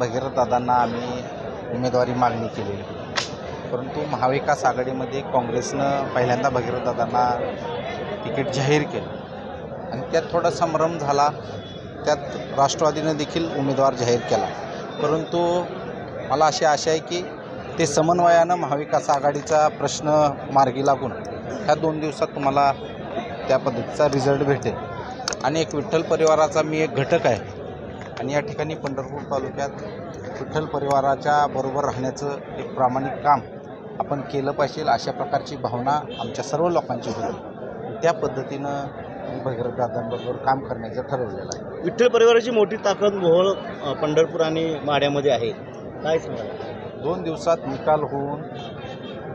भगीरथदादांना आम्ही उमेदवारी मागणी केलेली. होती परंतु महाविकास आघाडीमध्ये काँग्रेसनं पहिल्यांदा भगीरथदादांना तिकीट जाहीर केलं. आणि त्यात थोडा संभ्रम झाला. त्यात राष्ट्रवादीनं देखील उमेदवार जाहीर केला. परंतु मला अशी आशा आहे की ते समन्वयानं महाविकास आघाडीचा प्रश्न मार्गी लागून ह्या दोन दिवसात तुम्हाला त्या पद्धतीचा रिझल्ट भेटेल. आणि एक विठ्ठल परिवाराचा मी एक घटक आहे. आणि या ठिकाणी पंढरपूर तालुक्यात विठ्ठल परिवाराच्या बरोबर राहण्याचं एक प्रामाणिक काम आपण केलं पाहिजे अशा प्रकारची भावना आमच्या सर्व लोकांची होती त्या पद्धतीनं मी भगीरथ दादांबरोबर काम करण्याचं ठरवलेलं आहे. विठ्ठल परिवाराची मोठी ताकद मोहोळ पंढरपूर आणि माढ्यामध्ये आहे. काय सांगा दोन दिवसात निकाल होऊन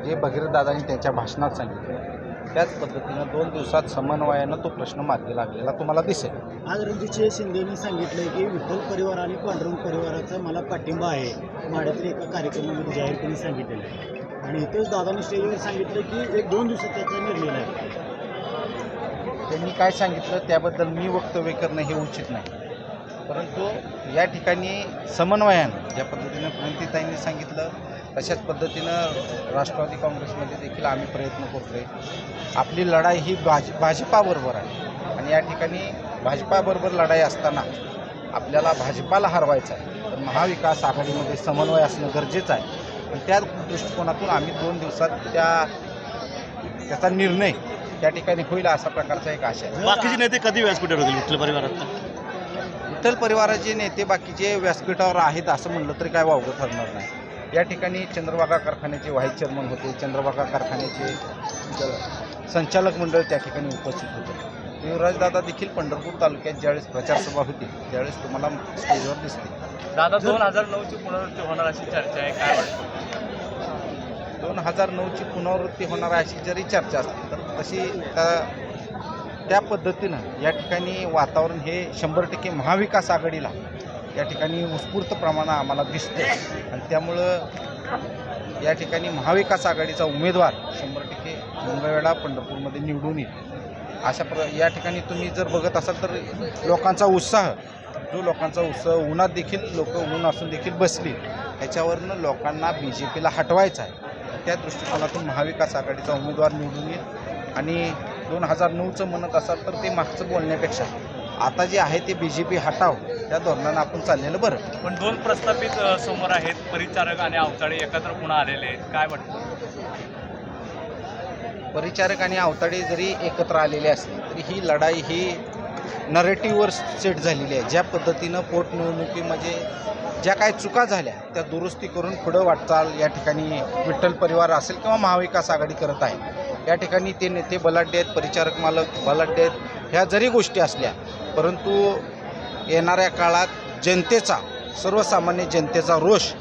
जे भगीरथ दादांनी त्यांच्या भाषणात सांगितलं त्याच पद्धतीनं दोन दिवसात समन्वयानं तो प्रश्न मार्गी लागलेला तुम्हाला दिसेल. आज रणजितसिंह शिंदेनी सांगितलंय की विठ्ठल परिवार आणि पांडुरंग परिवाराचा मला पाठिंबा आहे. माड्यातील एका कार्यक्रमामध्ये जाहीरपणे सांगितलेलं आहे आणि इथंच दादांनी स्टेजवर सांगितलं की एक दोन दिवसात त्याचा निर्णय आहे त्यांनी काय सांगितलं त्याबद्दल मी वक्तव्य करणं हे उचित नाही. परंतु या ठिकाणी समन्वयानं ज्या पद्धतीनं प्रणितीताईंनी सांगितलं तशाच पद्धतीनं राष्ट्रवादी काँग्रेसमध्ये देखील आम्ही प्रयत्न करतोय. आपली लढाई ही भाज भाजपाबरोबर आहे. आणि या ठिकाणी भाजपाबरोबर लढाई असताना आपल्याला भाजपाला हरवायचं आहे. तर महाविकास आघाडीमध्ये समन्वय असणं गरजेचं आहे. आणि त्या दृष्टिकोनातून आम्ही दोन दिवसात त्या त्याचा निर्णय त्या ठिकाणी होईल असा प्रकारचा एक आशा आहे. बाकीचे नेते कधी व्यासपीठावर होतील विठ्ठल परिवारात? विठ्ठल परिवाराचे नेते बाकीचे व्यासपीठावर आहेत असं म्हणलं तरी काय वावगं ठरणार नाही. या ठिकाणी चंद्रभागा कारखान्याचे व्हाईस चेअरमन होते. चंद्रभागा कारखान्याचे संचालक मंडळ त्या ठिकाणी उपस्थित होते. युवराजदादा देखील पंढरपूर तालुक्यात ज्यावेळेस प्रचारसभा होती त्यावेळेस तुम्हाला स्टेजवर दिसते दादा दोन हजार नऊची पुनरावृत्ती होणार अशी चर्चा आहे काय वाटतं? दोन हजार नऊची पुनरावृत्ती होणार अशी जरी चर्चा असते तर तशी त्या त्या पद्धतीनं या ठिकाणी वातावरण हे शंभर टक्के महाविकास आघाडीला या ठिकाणी उत्स्फूर्त प्रमाणात आम्हाला दिसते. आणि त्यामुळं या ठिकाणी महाविकास आघाडीचा उमेदवार शंभर टक्के मुंबईवेळा पंढरपूरमध्ये निवडून येईल. अशा प्र या ठिकाणी तुम्ही जर बघत असाल तर लोकांचा उत्साह जो लोकांचा उत्साह उन्हात देखील लोक ऊन असून देखील बसली याच्यावरनं लोकांना बी जे पीला हटवायचं आहे. त्या दृष्टिकोनातून महाविकास आघाडीचा उमेदवार निवडून येईल. आणि दोन हजार नऊचं म्हणत असाल तर ते मागचं बोलण्यापेक्षा आता जे आहे ते बी जे पी हटाव त्या धोरणानं आपण चाललेलं बरं. पण दोन प्रस्थापित समोर आहेत परिचारक आणि अवताडे एकत्र पुन्हा आलेले आहेत. काय वाटतं? परिचारक आणि अवताडे जरी एकत्र आलेले असले तरी ही लढाई ही नरेटिव्हवर सेट झालेली आहे. ज्या पद्धतीनं पोटनिवडणुकीमध्ये ज्या काही चुका झाल्या त्या दुरुस्ती करून पुढं वाटचाल या ठिकाणी विठ्ठल परिवार असेल किंवा महाविकास आघाडी करत आहे या ठिकाणी ते नेते बलाढ्य आहेत परिचारक मालक बलाढ्य आहेत ह्या जरी गोष्टी असल्या परंतु येणाऱ्या काळात जनतेचा सर्वसामान्य जनतेचा रोष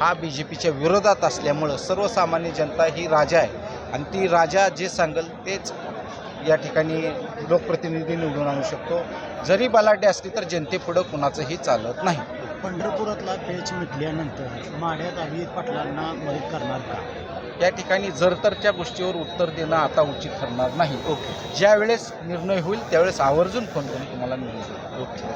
हा बी जे पीच्या विरोधात असल्यामुळं सर्वसामान्य जनता ही राजा आहे. आणि ती राजा जे सांगेल तेच या ठिकाणी लोकप्रतिनिधी निवडून आणू शकतो. जरी बलाढ्य असली तर जनतेपुढं कुणाचंही चालत नाही. पंढरपुरातला पेच मिटल्यानंतर माढ्यात अभिजित पाटलांना मदत करणार का? या ठिकाणी जर तरच्या गोष्टीवर उत्तर देणं आता उचित ठरणार नाही. ज्या वेळेस निर्णय होईल त्यावेळेस आवर्जून फोन करून तुम्हाला मिळेल ओके.